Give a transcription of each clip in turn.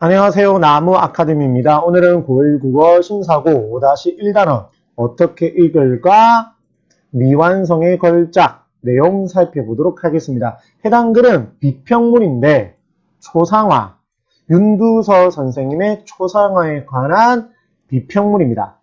안녕하세요. 나무 아카데미입니다. 오늘은 고1 국어 심사고 5-1단원 어떻게 읽을까 미완성의 걸작 내용 살펴보도록 하겠습니다. 해당 글은 비평문인데 초상화 윤두서 선생님의 초상화에 관한 비평문입니다.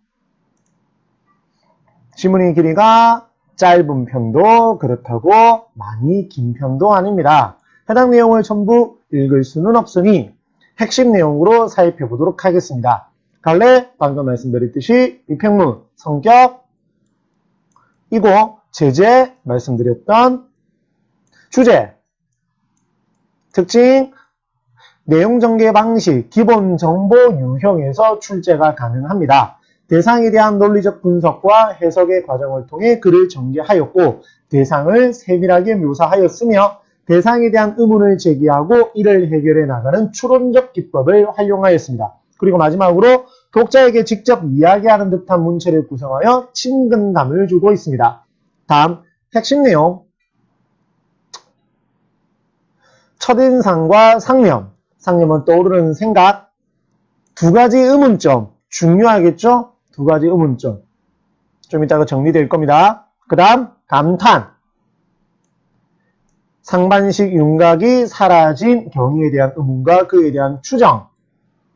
지문의 길이가 짧은 편도 그렇다고 많이 긴 편도 아닙니다. 해당 내용을 전부 읽을 수는 없으니 핵심 내용으로 살펴보도록 하겠습니다. 갈래 방금 말씀드렸듯이 비평문 성격 이고 제재 말씀드렸던 주제 특징 내용 전개 방식 기본 정보 유형에서 출제가 가능합니다. 대상에 대한 논리적 분석과 해석의 과정을 통해 글을 전개하였고 대상을 세밀하게 묘사하였으며 대상에 대한 의문을 제기하고 이를 해결해 나가는 추론적 기법을 활용하였습니다. 그리고 마지막으로 독자에게 직접 이야기하는 듯한 문체를 구성하여 친근감을 주고 있습니다. 다음 핵심 내용 첫인상과 상념 상념은 떠오르는 생각 두 가지 의문점 중요하겠죠? 두 가지 의문점 좀 이따가 정리될 겁니다. 그 다음 감탄 상반식 윤곽이 사라진 경위에 대한 의문과 그에 대한 추정.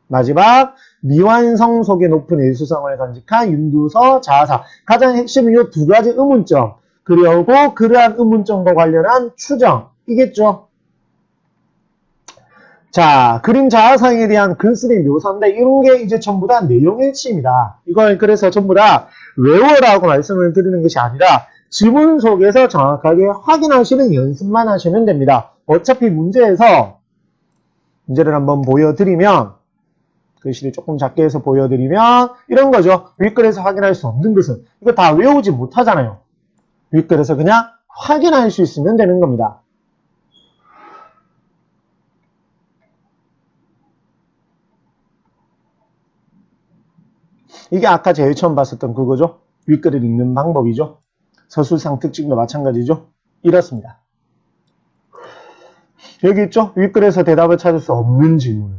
마지막 미완성 속에 높은 일수성을 간직한 윤두서 자아사. 가장 핵심은 이 두 가지 의문점. 그리고 그러한 의문점과 관련한 추정. 이겠죠. 자, 그림 자아상에 대한 글쓰기 묘사인데 이런 게 이제 전부 다 내용일치입니다. 이걸 그래서 전부 다 외워라고 말씀을 드리는 것이 아니라 지문 속에서 정확하게 확인하시는 연습만 하시면 됩니다. 어차피 문제에서 문제를 한번 보여드리면 글씨를 조금 작게 해서 보여드리면 이런 거죠. 윗글에서 확인할 수 없는 것은 이거 다 외우지 못하잖아요. 윗글에서 그냥 확인할 수 있으면 되는 겁니다. 이게 아까 제일 처음 봤었던 그거죠. 윗글을 읽는 방법이죠. 서술상 특징도 마찬가지죠. 이렇습니다. 여기 있죠? 윗글에서 대답을 찾을 수 없는 질문을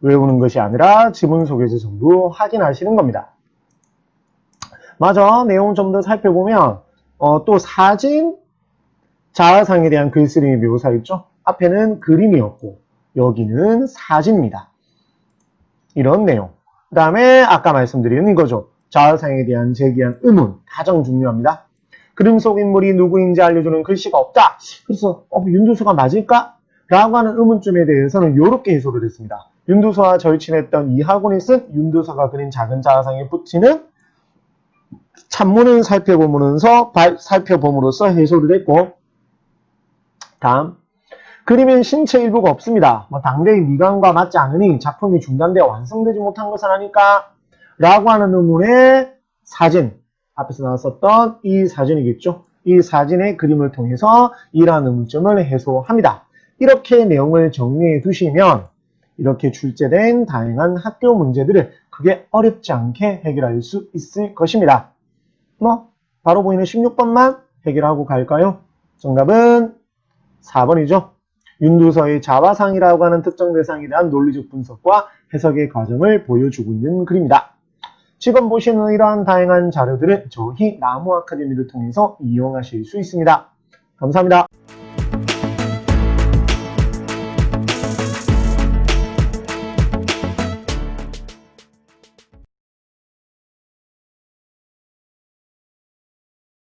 외우는 것이 아니라 지문 속에서 전부 확인하시는 겁니다. 맞아. 내용 좀 더 살펴보면 어, 또 사진 자아상에 대한 글쓰기 묘사 있죠? 앞에는 그림이었고 여기는 사진입니다. 이런 내용. 그 다음에 아까 말씀드린 이거죠. 자아상에 대한 제기한 의문 가장 중요합니다. 그림 속 인물이 누구인지 알려주는 글씨가 없다. 그래서 어, 윤두서가 맞을까? 라고 하는 의문점에 대해서는 이렇게 해소를 했습니다. 윤두서와 절친했던 이학원이 쓴 윤두서가 그린 작은 자아상에 붙이는 찬문을 살펴보면서 살펴봄으로써 해소를 했고 다음 그림엔 신체 일부가 없습니다. 뭐 당대의 미관과 맞지 않으니 작품이 중단되어 완성되지 못한 것은 아닐까? 라고 하는 의문에 사진 앞에서 나왔었던 이 사진이겠죠. 이 사진의 그림을 통해서 이러한 의문점을 해소합니다. 이렇게 내용을 정리해 두시면 이렇게 출제된 다양한 학교 문제들을 크게 어렵지 않게 해결할 수 있을 것입니다. 뭐 바로 보이는 16번만 해결하고 갈까요? 정답은 4번이죠. 윤두서의 자화상이라고 하는 특정 대상에 대한 논리적 분석과 해석의 과정을 보여주고 있는 글입니다. 지금 보시는 이러한 다양한 자료들은 저희 나무 아카데미를 통해서 이용하실 수 있습니다. 감사합니다.